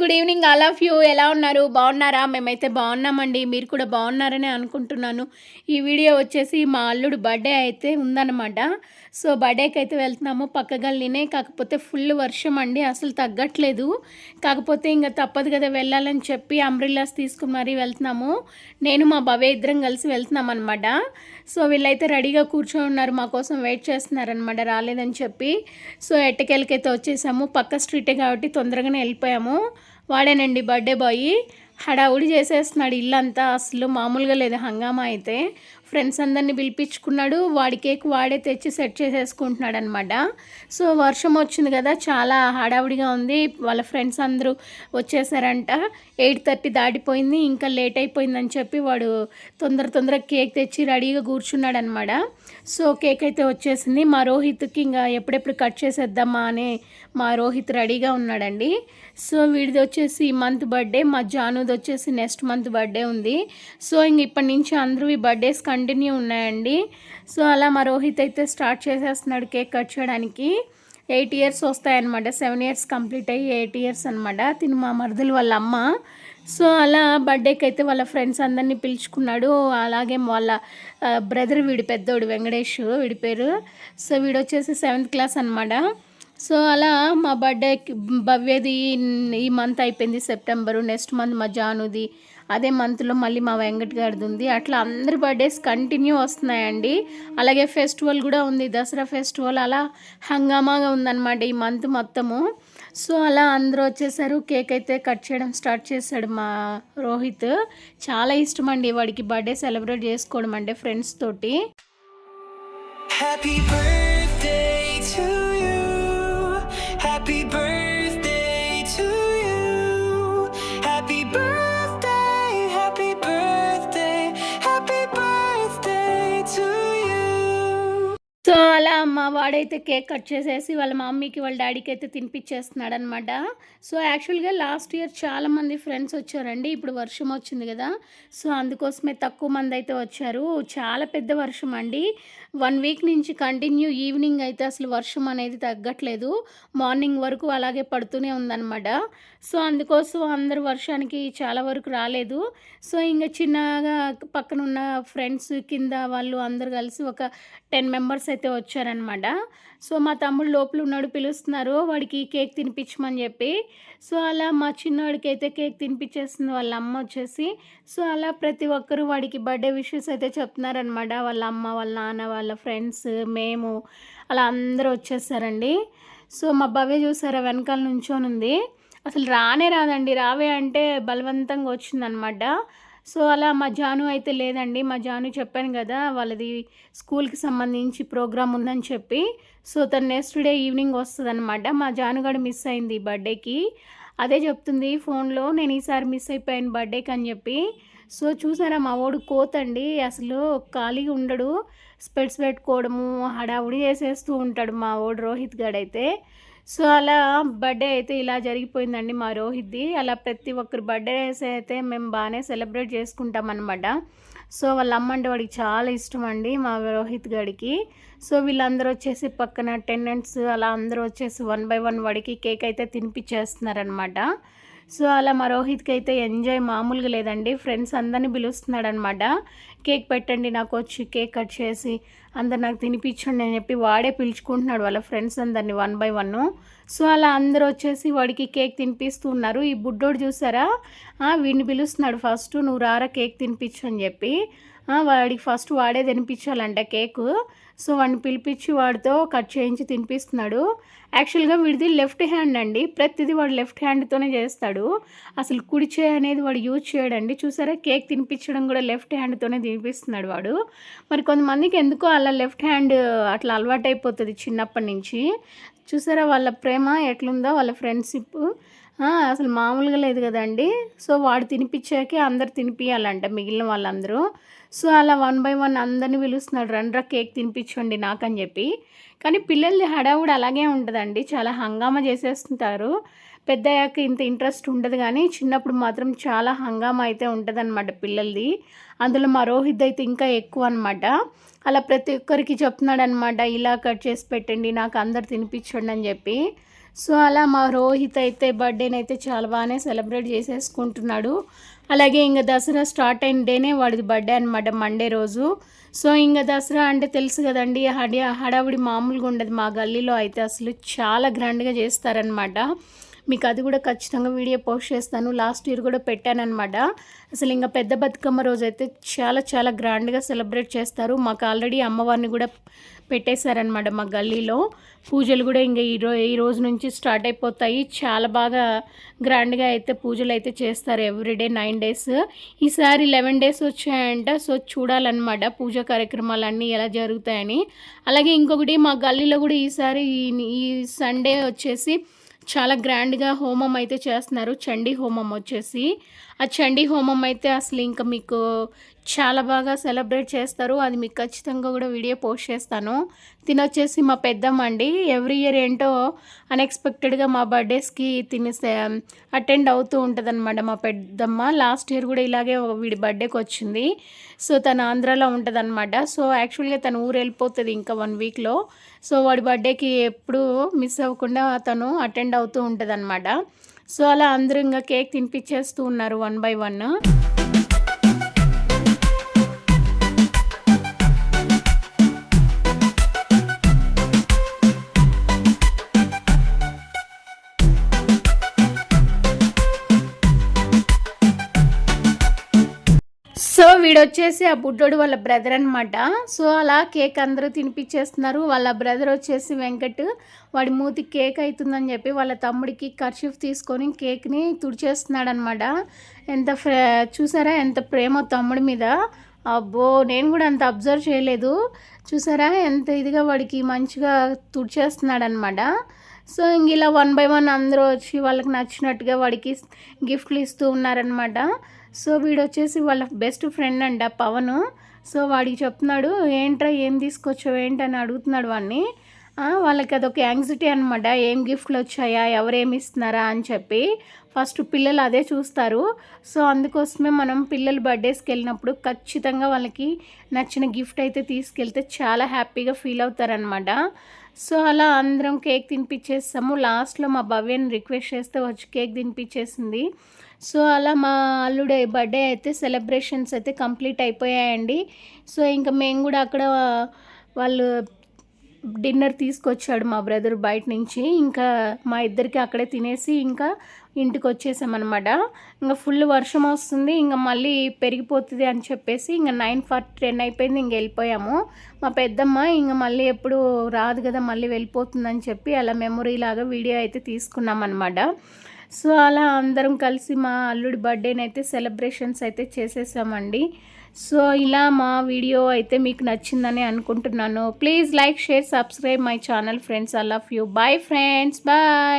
Good evening all of you ఎలా ఉన్నారు? బాగున్నారా? మేమైతే బాగున్నామండి. మీరు కూడా బాగున్నారని అనుకుంటున్నాను. ఈ వీడియో వచ్చేసి మా అల్లుడు బర్త్డే అయితే ఉందన్నమాట. సో బర్త్డేకి అయితే వెళ్తున్నాము. పక్క గల్లీనే కాకపోతే ఫుల్ వర్షం అండి. అసలు తగ్గట్లేదు. కాకపోతే ఇంకా తప్పదు కదా వెళ్ళాలని చెప్పి అంబ్రిల్లాస్ తీసుకుని మరీ వెళ్తున్నాము. నేను మా భవ్య ఇద్దరం కలిసి వెళ్తున్నాం అనమాట సో వీళ్ళైతే రెడీగా కూర్చొని ఉన్నారు. మా కోసం వెయిట్ చేస్తున్నారనమాట రాలేదని చెప్పి. సో ఎట్టకెళ్ళకైతే వచ్చేసాము. పక్క స్ట్రీటే కాబట్టి తొందరగానే వెళ్ళిపోయాము. వాడేనండి బర్త్డే బాయ్. హడావుడి చేసేస్తున్నాడు ఇల్లంతా. అసలు మామూలుగా లేదు. హంగామా అయితే. ఫ్రెండ్స్ అందరిని పిలిపించుకున్నాడు. వాడి కేక్ వాడే తెచ్చి సెట్ చేసేసుకుంటున్నాడు అనమాట సో వర్షం వచ్చింది కదా చాలా హడావుడిగా ఉంది. వాళ్ళ ఫ్రెండ్స్ అందరూ వచ్చేసారంట. ఎయిట్ థర్టీ దాటిపోయింది. ఇంకా లేట్ అయిపోయిందని చెప్పి వాడు తొందర తొందర కేక్ తెచ్చి రెడీగా కూర్చున్నాడు అనమాట సో కేక్ అయితే వచ్చేసింది. మా రోహిత్కి ఇంకా ఎప్పుడెప్పుడు కట్ చేసేద్దామా అని మా రోహిత్ రెడీగా ఉన్నాడండి. సో వీడిది వచ్చేసి ఈ మంత్ బర్త్డే. మా జానుది వచ్చేసి నెక్స్ట్ మంత్ బర్త్డే ఉంది. సో ఇంక ఇప్పటి నుంచి అందరూ ఈ బర్త్డేస్ కంటిన్యూ ఉన్నాయండి. సో అలా మా రోహిత్ అయితే స్టార్ట్ చేసేస్తున్నాడు కేక్ కట్ చేయడానికి. ఎయిట్ ఇయర్స్ వస్తాయన్నమాట. సెవెన్ ఇయర్స్ కంప్లీట్ అయ్యి ఎయిట్ ఇయర్స్ అనమాట తిను మా మరదలు వాళ్ళ అమ్మ. సో అలా బర్త్డేకి అయితే వాళ్ళ ఫ్రెండ్స్ అందరినీ పిలుచుకున్నాడు. అలాగే వాళ్ళ బ్రదర్ వీడి పెద్దోడు వెంకటేష్ వీడి పేరు. సో వీడు వచ్చేసి సెవెంత్ క్లాస్ అనమాట సో అలా మా బర్త్డేకి భవ్యది ఈ మంత్ అయిపోయింది సెప్టెంబరు. నెక్స్ట్ మంత్ మా జానుది. అదే మంత్లో మళ్ళీ మా వెంకట్ గారిది ఉంది. అట్లా అందరి బర్త్డేస్ కంటిన్యూ వస్తున్నాయండి. అలాగే ఫెస్టివల్ కూడా ఉంది. దసరా ఫెస్టివల్ అలా హంగామాగా ఉందన్నమాట ఈ మంత్ మొత్తము. సో అలా అందరూ వచ్చేసారు. కేక్ అయితే కట్ చేయడం స్టార్ట్ చేశాడు మా రోహిత్. చాలా ఇష్టం అండి వాడికి బర్త్డే సెలబ్రేట్ చేసుకోవడం అంటే ఫ్రెండ్స్ తోటి. Happy birthday to happy birthday మా వాడైతే కేక్ కట్ చేసేసి వాళ్ళ మమ్మీకి వాళ్ళ డాడీకి అయితే తినిపించేస్తున్నాడు అనమాట సో యాక్చువల్గా లాస్ట్ ఇయర్ చాలామంది ఫ్రెండ్స్ వచ్చారండి. ఇప్పుడు వర్షం వచ్చింది కదా. సో అందుకోసమే తక్కువ మంది అయితే వచ్చారు. చాలా పెద్ద వర్షం అండి. వన్ వీక్ నుంచి కంటిన్యూ ఈవినింగ్ అయితే అసలు వర్షం అనేది తగ్గట్లేదు. మార్నింగ్ వరకు అలాగే పడుతూనే ఉందన్నమాట సో అందుకోసం అందరు వర్షానికి చాలా వరకు రాలేదు. సో ఇంకా చిన్నగా పక్కన ఉన్న ఫ్రెండ్స్ కింద వాళ్ళు అందరు కలిసి ఒక టెన్ మెంబర్స్ అయితే వచ్చారు వచ్చారనమాట సో మా తమ్ముడు లోపల ఉన్నాడు పిలుస్తున్నారు. వాడికి కేక్ తినిపించమని చెప్పి. సో అలా మా చిన్నవాడికి అయితే కేక్ తినిపించేస్తుంది వాళ్ళ అమ్మ వచ్చేసి. సో అలా ప్రతి ఒక్కరు వాడికి బర్త్డే విషెస్ అయితే చెప్తున్నారనమాట వాళ్ళ అమ్మ వాళ్ళ నాన్న వాళ్ళ ఫ్రెండ్స్ మేము అలా అందరూ వచ్చేసారండి. సో మా భవ్య చూసారా వెనకాల నుంచోనుంది. ఉంది అసలు రానే రాదండి. రావే అంటే బలవంతంగా వచ్చిందనమాట సో అలా మా జాను అయితే లేదండి. మా జాను చెప్పాను కదా వాళ్ళది స్కూల్కి సంబంధించి ప్రోగ్రామ్ ఉందని చెప్పి. సో తను నెక్స్ట్ డే ఈవినింగ్ వస్తుంది అనమాట మా జానుగాడు మిస్ అయింది బర్త్డేకి. అదే చెప్తుంది ఫోన్లో నేను ఈసారి మిస్ అయిపోయాను బర్త్డేకి అని చెప్పి. సో చూసారా మా వాడు కోతండి. అసలు ఖాళీగా ఉండడు. స్పెట్స్ పెట్టుకోవడము హడావుడి చేసేస్తూ ఉంటాడు మా వాడు రోహిత్ గాడైతే. సో అలా బర్త్డే అయితే ఇలా జరిగిపోయిందండి మా రోహిత్ది. అలా ప్రతి ఒక్కరి బర్త్డేస్ అయితే మేము బాగానే సెలబ్రేట్ చేసుకుంటాం అనమాట సో వాళ్ళ అమ్మ అంటే వాడికి చాలా ఇష్టం అండి మా రోహిత్ గడికి. సో వీళ్ళందరూ వచ్చేసి పక్కన అటెండెంట్స్ అలా అందరూ వచ్చేసి వన్ బై వన్ వాడికి కేక్ అయితే తినిపించేస్తున్నారనమాట సో అలా మా రోహిత్కి అయితే ఎంజాయ్ మామూలుగా లేదండి. ఫ్రెండ్స్ అందరినీ పిలుస్తున్నాడు అనమాట కేక్ పెట్టండి నాకు వచ్చి కేక్ కట్ చేసి అందరు నాకు తినిపించండి అని చెప్పి వాడే పిలుచుకుంటున్నాడు వాళ్ళ ఫ్రెండ్స్ అందరిని వన్ బై వన్. సో అలా అందరూ వచ్చేసి వాడికి కేక్ తినిపిస్తున్నారు ఈ బుడ్డోడు చూసారా? వీడిని పిలుస్తున్నాడు ఫస్ట్ నువ్వు రారా కేక్ తినిపించు అని చెప్పి. వాడికి ఫస్ట్ వాడే తినిపించాలంట కేకు. సో వాడిని పిలిపించి వాడితో కట్ చేయించి తినిపిస్తున్నాడు. యాక్చువల్గా వీడిది లెఫ్ట్ హ్యాండ్ అండి. ప్రతిదీ వాడు లెఫ్ట్ హ్యాండ్తోనే చేస్తాడు. అసలు కుడి చేయి అనేది వాడు యూజ్ చేయడండి. చూసారా? కేక్ తినిపించడం కూడా లెఫ్ట్ హ్యాండ్తోనే తినిపిస్తున్నాడు వాడు. మరి కొంతమందికి ఎందుకో అలా లెఫ్ట్ హ్యాండ్ అట్లా అలవాటైపోతుంది చిన్నప్పటి నుంచి. చూసారా? వాళ్ళ ప్రేమ ఎట్లుందో వాళ్ళ ఫ్రెండ్షిప్. అసలు మామూలుగా లేదు కదండి. సో వాడు తినిపించాకే అందరు తినిపించాలంట మిగిలిన వాళ్ళందరూ. సో అలా వన్ బై వన్ అందరిని పిలుస్తున్నాడు రండ్రా కేక్ తినిపించండి నాకని చెప్పి. కానీ పిల్లలది హడావుడు అలాగే ఉంటుందండి. చాలా హంగామా చేసేస్తుంటారు. పెద్ద అయ్యాక ఇంత ఇంట్రెస్ట్ ఉండదు కానీ చిన్నప్పుడు మాత్రం చాలా హంగామా అయితే ఉంటుందన్నమాట పిల్లలది. అందులో మా రోహిత్ అయితే ఇంకా ఎక్కువ అనమాట అలా ప్రతి ఒక్కరికి చెప్తున్నాడు అనమాట ఇలా కట్ చేసి పెట్టండి నాకు అందరు తినిపించండి అని చెప్పి. సో అలా మా రోహిత్ అయితే బర్త్డేని అయితే చాలా బాగానే సెలబ్రేట్ చేసేసుకుంటున్నాడు. అలాగే ఇంకా దసరా స్టార్ట్ అయిన డేనే వాడిది బర్త్డే అనమాట మండే రోజు. సో ఇంకా దసరా అంటే తెలుసు కదండి హడి హడావుడి మామూలుగా ఉండదు మా గల్లీలో అయితే అసలు చాలా గ్రాండ్గా చేస్తారనమాట మీకు అది కూడా ఖచ్చితంగా వీడియో పోస్ట్ చేస్తాను లాస్ట్ ఇయర్ కూడా పెట్టానమాట అసలు ఇంకా పెద్ద బతుకమ్మ రోజు అయితే చాలా చాలా గ్రాండ్గా సెలబ్రేట్ చేస్తారు. మాకు ఆల్రెడీ అమ్మవారిని కూడా పెట్టేశారనమాట మా గల్లీలో. పూజలు కూడా ఇంకా ఈ ఈ రోజు నుంచి స్టార్ట్ అయిపోతాయి. చాలా బాగా గ్రాండ్గా అయితే పూజలు అయితే చేస్తారు ఎవ్రీడే నైన్ డేస్. ఈసారి లెవెన్ డేస్ వచ్చాయంట. సో చూడాలన్నమాట పూజా కార్యక్రమాలన్నీ ఎలా జరుగుతాయని. అలాగే ఇంకొకటి మా గల్లీలో కూడా ఈసారి ఈ సండే వచ్చేసి చాలా గ్రాండ్గా హోమం అయితే చేస్తున్నారు. చండీ హోమం వచ్చేసి. ఆ చండీ హోమం అయితే అసలు ఇంకా మీకు చాలా బాగా సెలబ్రేట్ చేస్తారు. అది మీకు ఖచ్చితంగా కూడా వీడియో పోస్ట్ చేస్తాను. తినొచ్చేసి మా పెద్దమ్మ అండి ఎవ్రీ ఇయర్ ఏంటో అన్ఎక్స్పెక్టెడ్గా మా బర్త్డేస్కి తిని అటెండ్ అవుతూ ఉంటుంది మా పెద్దమ్మ. లాస్ట్ ఇయర్ కూడా ఇలాగే వీడి బర్త్డేకి వచ్చింది. సో తను ఆంధ్రాలో ఉంటుందన్నమాట. సో యాక్చువల్గా తను ఊరు వెళ్ళిపోతుంది ఇంకా వన్ వీక్లో. సో వాడి బర్త్డేకి ఎప్పుడూ మిస్ అవ్వకుండా తను అటెండ్ అవుతూ ఉంటుంది సో అలా అందరూ ఇంకా కేక్ తినిపించేస్తూ ఉన్నారు వన్ బై వన్. వచ్చేసి ఆ బుడ్డోడు వాళ్ళ బ్రదర్ అనమాట సో అలా కేక్ అందరూ తినిపించేస్తున్నారు వాళ్ళ బ్రదర్ వచ్చేసి వెంకట్ వాడి మూతి కేక్ అవుతుందని చెప్పి వాళ్ళ తమ్ముడికి కర్షిఫ్ తీసుకొని కేక్ని తుడిచేస్తున్నాడు అనమాట ఎంత చూసారా ఎంత ప్రేమ తమ్ముడి మీద. అబ్బో నేను కూడా అంత అబ్జర్వ్ చేయలేదు. చూసారా ఎంత ఇదిగా వాడికి మంచిగా తుడిచేస్తున్నాడు అనమాట సో ఇంక ఇలా వన్ బై వన్ అందరూ వచ్చి వాళ్ళకి నచ్చినట్టుగా వాడికి గిఫ్ట్లు ఇస్తూ ఉన్నారనమాట సో వీడు వచ్చేసి వాళ్ళ బెస్ట్ ఫ్రెండ్ అంట పవన్. సో వాడికి చెప్తున్నాడు ఏంట్రా ఏం తీసుకొచ్చావు? ఏంటని అడుగుతున్నాడు వాడిని వాళ్ళకి అదొక యాంగ్జైటీ అనమాట ఏం గిఫ్ట్లు వచ్చాయా? ఎవరేమి ఇస్తున్నారా? అని చెప్పి ఫస్ట్ పిల్లలు అదే చూస్తారు. సో అందుకోసమే మనం పిల్లలు బర్త్డేస్కి వెళ్ళినప్పుడు ఖచ్చితంగా వాళ్ళకి నచ్చిన గిఫ్ట్ అయితే తీసుకెళ్తే చాలా హ్యాపీగా ఫీల్ అవుతారనమాట సో అలా అందరం కేక్ తినిపించేస్తాము లాస్ట్లో మా భవ్యని రిక్వెస్ట్ చేస్తే వచ్చి కేక్ తినిపించేసింది సో అలా మా అల్లుడే బర్త్డే అయితే సెలబ్రేషన్స్ అయితే కంప్లీట్ అయిపోయాయండి. సో ఇంకా మేము కూడా అక్కడ వాళ్ళు డిన్నర్ తీసుకొచ్చాడు మా బ్రదర్ బయట నుంచి. ఇంకా మా ఇద్దరికి అక్కడే తినేసి ఇంకా ఇంటికి వచ్చేసామన్నమాట. ఇంకా ఫుల్ వర్షం వస్తుంది ఇంకా మళ్ళీ పెరిగిపోతుంది అని చెప్పేసి ఇంకా నైన్ ఫార్టీ టెన్ అయిపోయింది ఇంక వెళ్ళిపోయాము. మా పెద్దమ్మ ఇంకా మళ్ళీ ఎప్పుడు రాదు కదా మళ్ళీ వెళ్ళిపోతుందని చెప్పి అలా మెమొరీ లాగా వీడియో అయితే తీసుకున్నాం అనమాట సో అలా అందరం కలిసి మా అల్లుడి బర్త్డేని అయితే సెలబ్రేషన్స్ అయితే చేసేసామండి. సో ఇలా మా వీడియో అయితే మీకు నచ్చిందని అనుకుంటున్నాను. Please like share subscribe my channel friends. I love you. Bye friends. Bye.